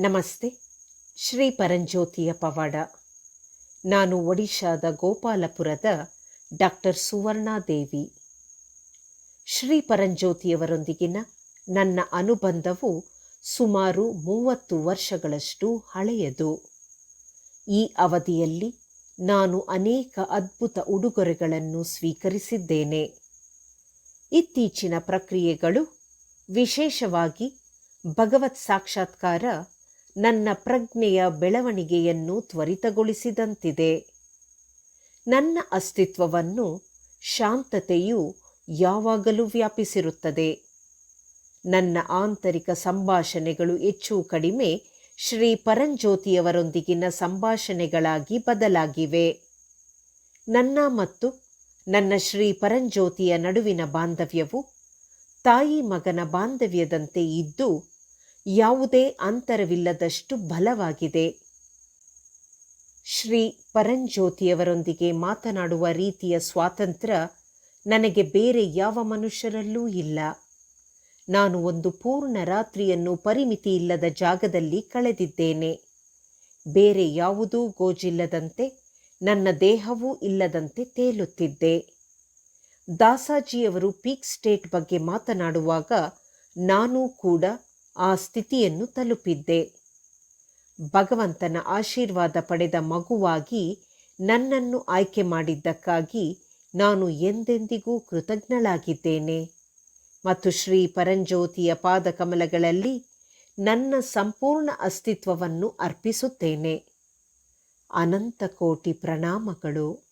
ನಮಸ್ತೆ, ಶ್ರೀ ಪರಂಜ್ಯೋತಿಯ ಪವಾಡ. ನಾನು ಒಡಿಶಾದ ಗೋಪಾಲಪುರದ ಡಾಕ್ಟರ್ ಸುವರ್ಣಾದೇವಿ ಶ್ರೀ ಪರಂಜ್ಯೋತಿಯವರೊಂದಿಗಿನ ನನ್ನ ಅನುಬಂಧವು ಸುಮಾರು ಮೂವತ್ತು ವರ್ಷಗಳಷ್ಟು ಹಳೆಯದು. ಈ ಅವಧಿಯಲ್ಲಿ ನಾನು ಅನೇಕ ಅದ್ಭುತ ಉಡುಗೊರೆಗಳನ್ನು ಸ್ವೀಕರಿಸಿದ್ದೇನೆ. ಇತ್ತೀಚಿನ ಪ್ರಕ್ರಿಯೆಗಳು ವಿಶೇಷವಾಗಿ ಭಗವತ್ ಸಾಕ್ಷಾತ್ಕಾರ ನನ್ನ ಪ್ರಜ್ಞೆಯ ಬೆಳವಣಿಗೆಯನ್ನು ತ್ವರಿತಗೊಳಿಸಿದಂತಿದೆ. ನನ್ನ ಅಸ್ತಿತ್ವವನ್ನು ಶಾಂತತೆಯು ಯಾವಾಗಲೂ ವ್ಯಾಪಿಸಿರುತ್ತದೆ. ನನ್ನ ಆಂತರಿಕ ಸಂಭಾಷಣೆಗಳು ಹೆಚ್ಚು ಕಡಿಮೆ ಶ್ರೀ ಪರಂಜ್ಯೋತಿಯವರೊಂದಿಗಿನ ಸಂಭಾಷಣೆಗಳಾಗಿ ಬದಲಾಗಿವೆ. ನನ್ನ ಮತ್ತು ನನ್ನ ಶ್ರೀ ಪರಂಜ್ಯೋತಿಯ ನಡುವಿನ ಬಾಂಧವ್ಯವು ತಾಯಿ ಮಗನ ಬಾಂಧವ್ಯದಂತೆ ಇದ್ದು ಯಾವುದೇ ಅಂತರವಿಲ್ಲದಷ್ಟು ಬಲವಾಗಿದೆ. ಶ್ರೀ ಪರಂಜ್ಯೋತಿಯವರೊಂದಿಗೆ ಮಾತನಾಡುವ ರೀತಿಯ ಸ್ವಾತಂತ್ರ್ಯ ನನಗೆ ಬೇರೆ ಯಾವ ಮನುಷ್ಯರಲ್ಲೂ ಇಲ್ಲ. ನಾನು ಒಂದು ಪೂರ್ಣ ರಾತ್ರಿಯನ್ನು ಪರಿಮಿತಿ ಇಲ್ಲದ ಜಾಗದಲ್ಲಿ ಕಳೆದಿದ್ದೇನೆ. ಬೇರೆ ಯಾವುದೂ ಗೋಜಿಲ್ಲದಂತೆ, ನನ್ನ ದೇಹವೂ ಇಲ್ಲದಂತೆ ತೇಲುತ್ತಿದ್ದೆ. ದಾಸಾಜಿಯವರು ಪೀಕ್ ಸ್ಟೇಟ್ ಬಗ್ಗೆ ಮಾತನಾಡುವಾಗ ನಾನೂ ಕೂಡ ಆ ಸ್ಥಿತಿಯನ್ನು ತಲುಪಿದ್ದೆ. ಭಗವಂತನ ಆಶೀರ್ವಾದ ಪಡೆದ ಮಗುವಾಗಿ ನನ್ನನ್ನು ಆಯ್ಕೆ ಮಾಡಿದ್ದಕ್ಕಾಗಿ ನಾನು ಎಂದೆಂದಿಗೂ ಕೃತಜ್ಞಳಾಗಿದ್ದೇನೆ. ಮತ್ತು ಶ್ರೀ ಪರಂಜ್ಯೋತಿಯ ಪಾದಕಮಲಗಳಲ್ಲಿ ನನ್ನ ಸಂಪೂರ್ಣ ಅಸ್ತಿತ್ವವನ್ನು ಅರ್ಪಿಸುತ್ತೇನೆ. ಅನಂತ ಕೋಟಿ ಪ್ರಣಾಮಗಳು.